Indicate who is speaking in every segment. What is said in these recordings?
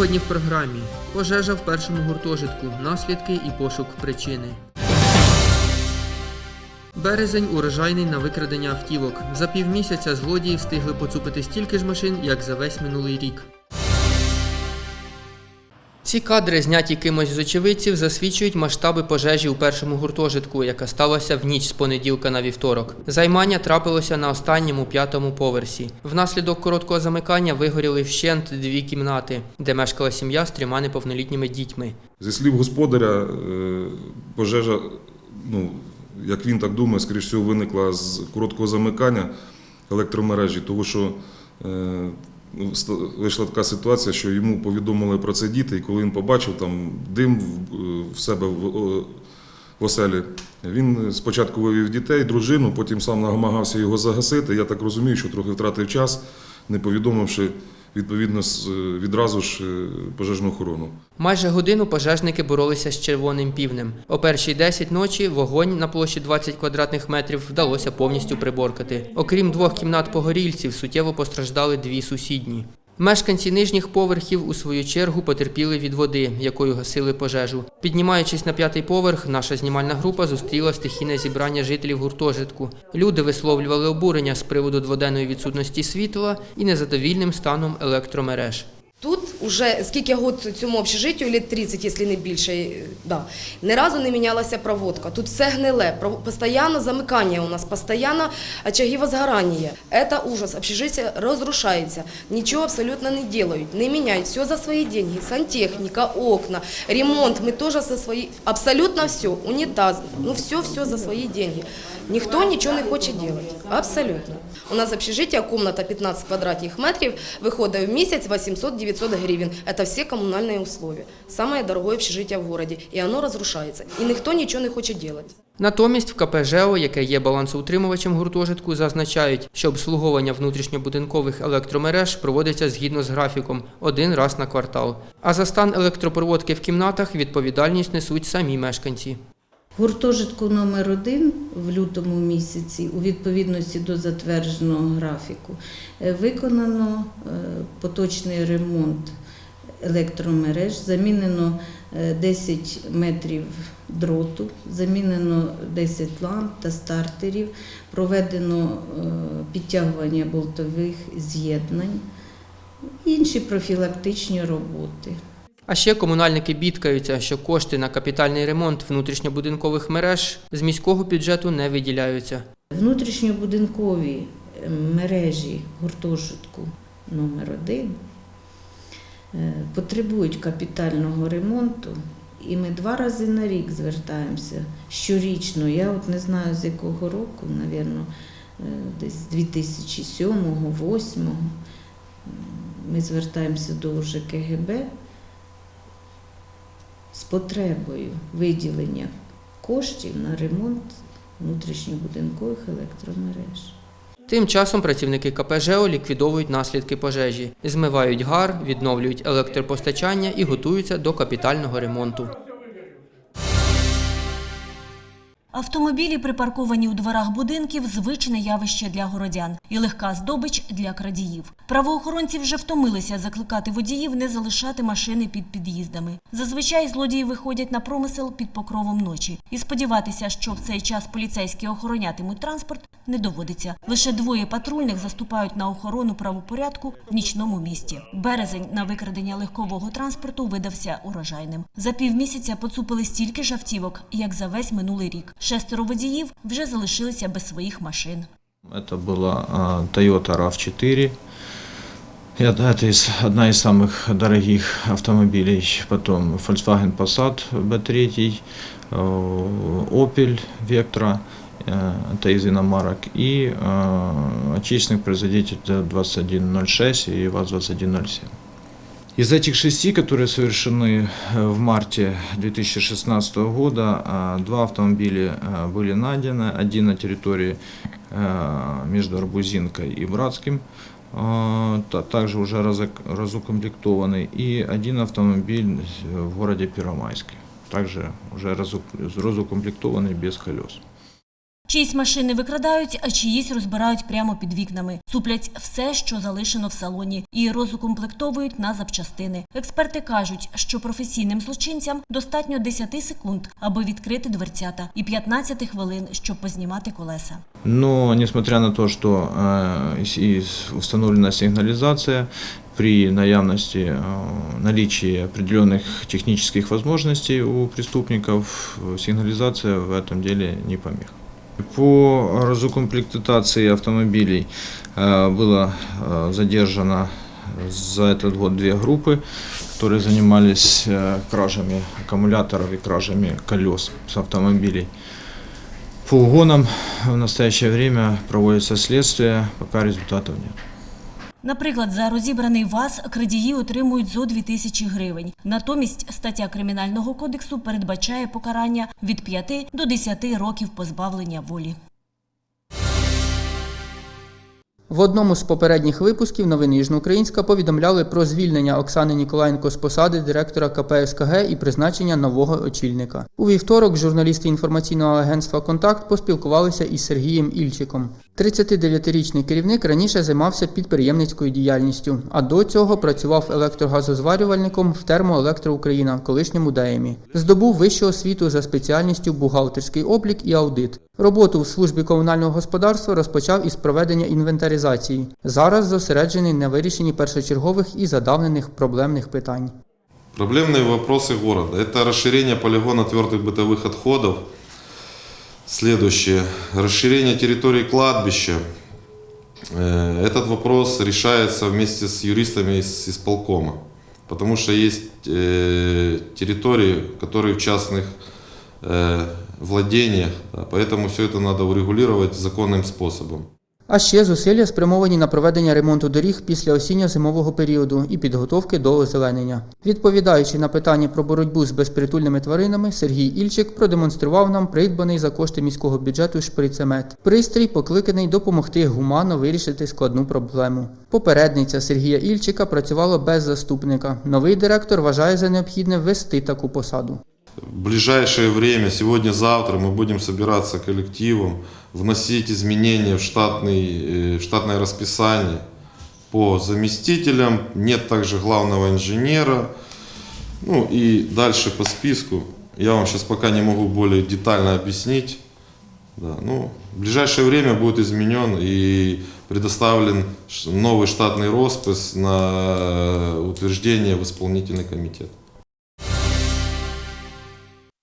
Speaker 1: Сьогодні в програмі пожежа в першому гуртожитку, наслідки і пошук причини. Березень урожайний на викрадення автівок. За півмісяця злодії встигли поцупити стільки ж машин, як за весь минулий рік. Ці кадри, зняті кимось з очевидців, засвідчують масштаби пожежі у першому гуртожитку, яка сталася в ніч з понеділка на вівторок. Займання трапилося на останньому п'ятому поверсі. Внаслідок короткого замикання вигоріли вщент дві кімнати, де мешкала сім'я з трьома неповнолітніми дітьми.
Speaker 2: Зі слів господаря, е, пожежа, ну, як він так думає, скоріш всього, виникла з короткого замикання електромережі, тому що е, вийшла така ситуація, що йому повідомили про це діти, і коли він побачив там дим в, себе в оселі, він спочатку вивів дітей, дружину, потім сам намагався його загасити. Я так розумію, що трохи втратив час, не повідомивши відповідно з- відразу ж е, пожежну охорону.
Speaker 1: Майже годину пожежники боролися з червоним півнем. О першій 10 ночі вогонь на площі 20 квадратних метрів вдалося повністю приборкати. Окрім двох кімнат погорільців, суттєво постраждали дві сусідні. Мешканці нижніх поверхів у свою чергу потерпіли від води, якою гасили пожежу. Піднімаючись на п'ятий поверх, наша знімальна група зустріла стихійне зібрання жителів гуртожитку. Люди висловлювали обурення з приводу дводенної відсутності світла і незадовільним станом електромереж.
Speaker 3: Уже скільки год цьому общежиттю, літ 30, якщо не більше, е, да, ні разу не мінялася проводка. Тут все гниле, постійно замикання у нас, постійно очаги возгорання. Це ужас, общежиття розрушається, нічого абсолютно не делають, не міняють, все за свої деньги, сантехніка, окна, ремонт, ми теж за свої, абсолютно все, унітаз, ну все-все за свої деньги. Ніхто нічого не хоче робити, абсолютно. У нас общежиття, комната 15 квадратних метрів, виходить в місяць 800-900 гривень. Это все коммунальные условия. Самое дорогое общежитие в городе. И оно разрушается. И никто ничего не хочет делать.
Speaker 1: Натомість в КП «ЖЕО», яке є балансоутримувачем гуртожитку, зазначають, що обслуговування внутрішньобудинкових електромереж проводиться згідно з графіком один раз на квартал. А за стан електропроводки в кімнатах відповідальність несуть самі мешканці.
Speaker 4: Гуртожитку номер 1 в лютому місяці, у відповідності до затвердженого графіку, е, виконано е, поточний ремонт електромереж, замінено е, 10 метрів дроту, замінено 10 ламп та стартерів, проведено е, підтягування болтових з'єднань, інші профілактичні роботи.
Speaker 1: А ще комунальники бідкаються, що кошти на капітальний ремонт внутрішньобудинкових мереж з міського бюджету не виділяються.
Speaker 4: Внутрішньобудинкові е, мережі гуртожитку номер 1 потребують капітального ремонту, і ми два рази на рік звертаємося щорічно. Я от не знаю з якого року, напевно, десь з 2007-2008. Ми звертаємося до ЖКГБ потребою виділення коштів на ремонт внутрішньобудинкових електромереж.
Speaker 1: Тим часом працівники КП ліквідовують наслідки пожежі, змивають гар, відновлюють електропостачання і готуються до капітального ремонту.
Speaker 5: Автомобілі, припарковані у дворах будинків, звичне явище для городян і легка здобич для крадіїв. Правоохоронці вже втомилися закликати водіїв не залишати машини під під'їздами. Зазвичай злодії виходять на промисел під покровом ночі, і сподіватися, що в цей час поліцейські охоронятимуть транспорт, не доводиться. Лише двоє патрульних заступають на охорону правопорядку в нічному місті. Березень на викрадення легкового транспорту видався урожайним. За півмісяця поцупили стільки ж автівок, як за весь минулий рік. Шестеро водіїв вже залишилися без своїх машин.
Speaker 6: Это была а, Toyota RAV4. И Это это из, одна из самых дорогих автомобилей. Потом Volkswagen Passat B3, э, Opel Vectra, э, это из иномарок, и э, отечественных производителей 2106 и ВАЗ-2107. Из этих шести, которые совершены э, в марте 2016 года, а, два автомобиля э, были найдены. Один на территории э, между Арбузинкой и Братским, а, та- также уже разок- разукомплектованный, и один автомобиль э, в городе Первомайске, также уже разук- разукомплектованный без колес.
Speaker 5: Чиїсь машини викрадають, а чиїсь розбирають прямо під вікнами. Суплять все, що залишено в салоні, і розукомплектовують на запчастини. Експерти кажуть, що професійним злочинцям достатньо 10 секунд, аби відкрити дверцята, і 15 хвилин, щоб познімати колеса.
Speaker 6: Но несмотря на то, что э, и- и установлена сигнализация, при наявности э, наличии определенных технических возможностей у преступников, э, сигнализация в этом деле не помеха. По разукомплектации автомобилей э, было э, задержано за этот год две группы, которые занимались э, кражами аккумуляторов и кражами колес с автомобилей. По угонам в настоящее время проводится следствие, пока результатов нет.
Speaker 5: Наприклад, за розібраний ВАЗ крадії отримують зо 2000 гривень. Натомість стаття Кримінального кодексу передбачає покарання від 5 до 10 років позбавлення волі.
Speaker 7: В одному з попередніх випусків новини Южноукраїнська повідомляли про звільнення Оксани Ніколаєнко з посади директора КП СКГ і призначення нового очільника. У вівторок журналісти інформаційного агентства Контакт поспілкувалися із Сергієм Ільчиком. 39-річний керівник раніше займався підприємницькою діяльністю, а до цього працював електрогазозварювальником в Термоелектро Україна, колишньому ДЕМі. Здобув вищу освіту за спеціальністю бухгалтерський облік і аудит. Роботу в службі комунального господарства розпочав із проведення інвентаризації. Зараз зосереджений на вирішенні першочергових і задавнених проблемних питань.
Speaker 8: Проблемные вопросы города. Это расширение полигона твердых бытовых отходов. Следующее. Расширение территории кладбища. Э, Этот вопрос решается вместе с юристами из исполкома. Потому что есть э, территории, которые в частных э, владениях. Поэтому все это надо урегулировать законным способом.
Speaker 7: А ще зусилля спрямовані на проведення ремонту доріг після осінньо-зимового періоду і підготовки до озеленення. Відповідаючи на питання про боротьбу з безпритульними тваринами, Сергій Ільчик продемонстрував нам придбаний за кошти міського бюджету шприцемет. Пристрій покликаний допомогти гуманно вирішити складну проблему. Попередниця Сергія Ільчика працювала без заступника. Новий директор вважає за необхідне ввести таку посаду.
Speaker 8: В ближайшее время, сегодня-завтра, мы будем собираться коллективом, вносить изменения в, штатный, э, в штатное расписание по заместителям. Нет также главного инженера. Ну и дальше по списку. Я вам сейчас пока не могу более детально объяснить. Да, ну, в ближайшее время будет изменен и предоставлен новый штатный роспись на утверждение в исполнительный комитет.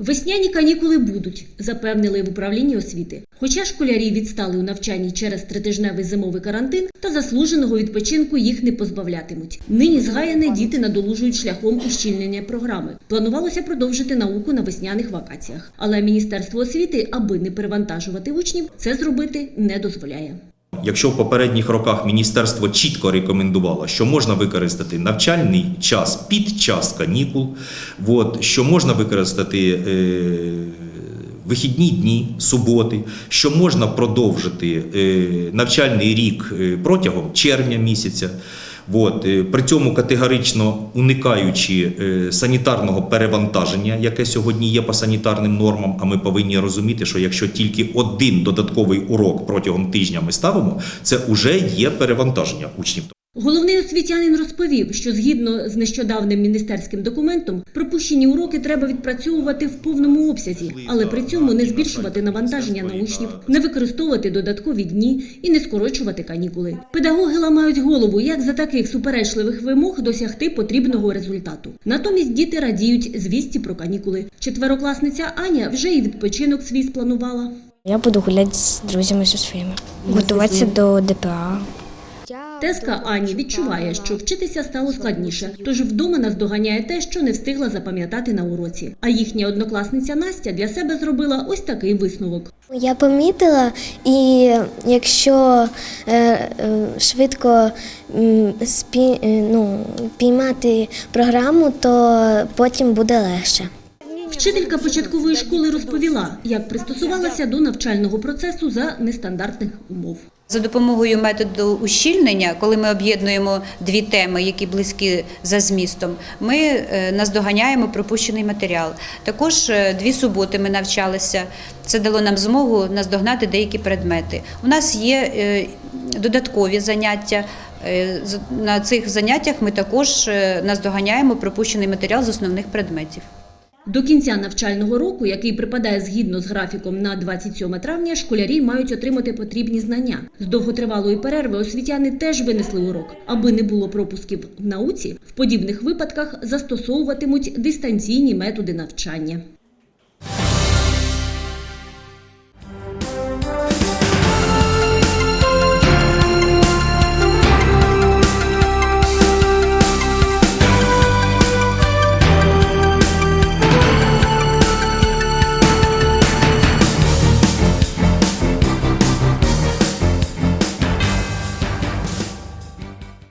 Speaker 5: Весняні канікули будуть, запевнили в управлінні освіти. Хоча школярі відстали у навчанні через тритижневий зимовий карантин, та заслуженого відпочинку їх не позбавлятимуть. Нині згаяне діти надолужують шляхом ущільнення програми. Планувалося продовжити науку на весняних вакаціях, але міністерство освіти, аби не перевантажувати учнів, це зробити не дозволяє.
Speaker 9: Якщо в попередніх роках міністерство чітко рекомендувало, що можна використати навчальний час під час канікул, от, що можна використати е, вихідні дні, суботи, що можна продовжити е, навчальний рік е, протягом червня місяця. От, е, при цьому категорично уникаючи е, санітарного перевантаження, яке сьогодні є по санітарним нормам, а ми повинні розуміти, що якщо тільки один додатковий урок протягом тижня ми ставимо, це вже є перевантаження учнів.
Speaker 5: Головний освітянин розповів, що згідно з нещодавним міністерським документом, пропущені уроки треба відпрацьовувати в повному обсязі, але при цьому не збільшувати навантаження на учнів, не використовувати додаткові дні і не скорочувати канікули. Педагоги ламають голову, як за таких суперечливих вимог досягти потрібного результату. Натомість діти радіють звісті про канікули. Четверокласниця Аня вже і відпочинок свій спланувала.
Speaker 10: Я буду гуляти з друзями зі своїми, готуватися до ДПА.
Speaker 5: Теска Ані відчуває, що вчитися стало складніше, тож вдома наздоганяє те, що не встигла запам'ятати на уроці. А їхня однокласниця Настя для себе зробила ось такий висновок.
Speaker 10: Я помітила, і якщо е, е, швидко спі, е, ну, піймати програму, то потім буде легше.
Speaker 5: Вчителька початкової школи розповіла, як пристосувалася до навчального процесу за нестандартних умов.
Speaker 11: За допомогою методу ущільнення, коли ми об'єднуємо дві теми, які близькі за змістом, ми е, наздоганяємо пропущений матеріал. Також е, дві суботи ми навчалися. Це дало нам змогу наздогнати деякі предмети. У нас є е, додаткові заняття. На цих заняттях ми також наздоганяємо пропущений матеріал з основних предметів.
Speaker 5: До кінця навчального року, який припадає згідно з графіком на 27 травня, школярі мають отримати потрібні знання. З довготривалої перерви освітяни теж винесли урок. Аби не було пропусків в науці, в подібних випадках застосовуватимуть дистанційні методи навчання.